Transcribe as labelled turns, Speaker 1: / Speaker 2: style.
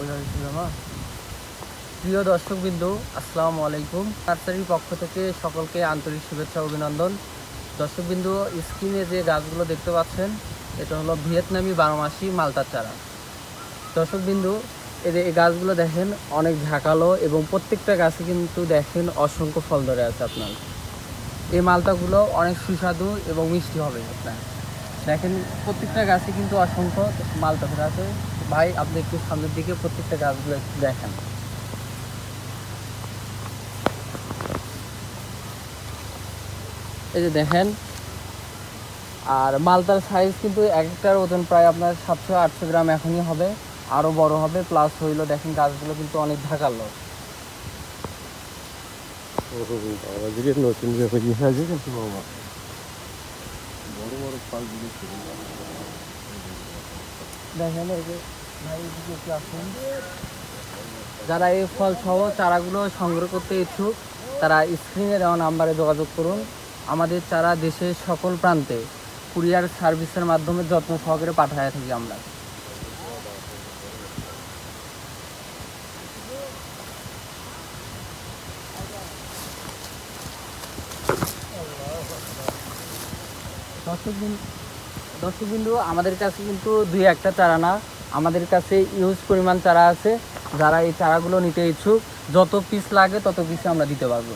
Speaker 1: ওইভাবে প্রিয় দর্শকবৃন্দু, আসসালামু আলাইকুম। নার্সারির পক্ষ থেকে সকলকে আন্তরিক শুভেচ্ছা অভিনন্দন। দর্শকবিন্দু, স্ক্রিনে যে গাছগুলো দেখতে পাচ্ছেন, এটা হলো ভিয়েতনামি বারোমাসি মালতার চারা। দর্শকবিন্দু যে এই গাছগুলো দেখেন, অনেক ঝাঁকালো এবং প্রত্যেকটা গাছে কিন্তু দেখেন অসংখ্য ফল ধরে আছে আপনার। এই মালতাগুলো অনেক সুস্বাদু এবং মিষ্টি হবে আপনার। দেখেন, প্রত্যেকটা গাছে কিন্তু অসংখ্য মালতা ধরে আছে। ভাই আপনি একটু সামনের দিকে প্রত্যেকটা গাছগুলো একটু দেখেন। এই যে দেখেন আর মালতার সাইজ কিন্তু এক একটার ওজন প্রায় আপনার সাতশো আটশো গ্রাম এখনই হবে আরও বড় হবে প্লাস হইল দেখেন গাছগুলো কিন্তু অনেক ঢাকালো
Speaker 2: নতুন
Speaker 1: দেখেন এই যে যারা এই ফল সহ চারাগুলো সংগ্রহ করতে ইচ্ছুক, তারা স্ক্রিনে দেওয়া নাম্বারে যোগাযোগ করুন। আমাদের চারা দেশের সকল প্রান্তে কুরিয়ার সার্ভিসের মাধ্যমে যত্ন সহকারে পাঠায় থাকি আমরা। দর্শকবিন্দু, আমাদের কাছে কিন্তু দুই একটা চারা না। আমাদের কাছে ইউজ পরিমাণ চারা আছে। যারা এই চারাগুলো নিতে ইচ্ছুক, যত পিস লাগে তত পিস আমরা দিতে পারব।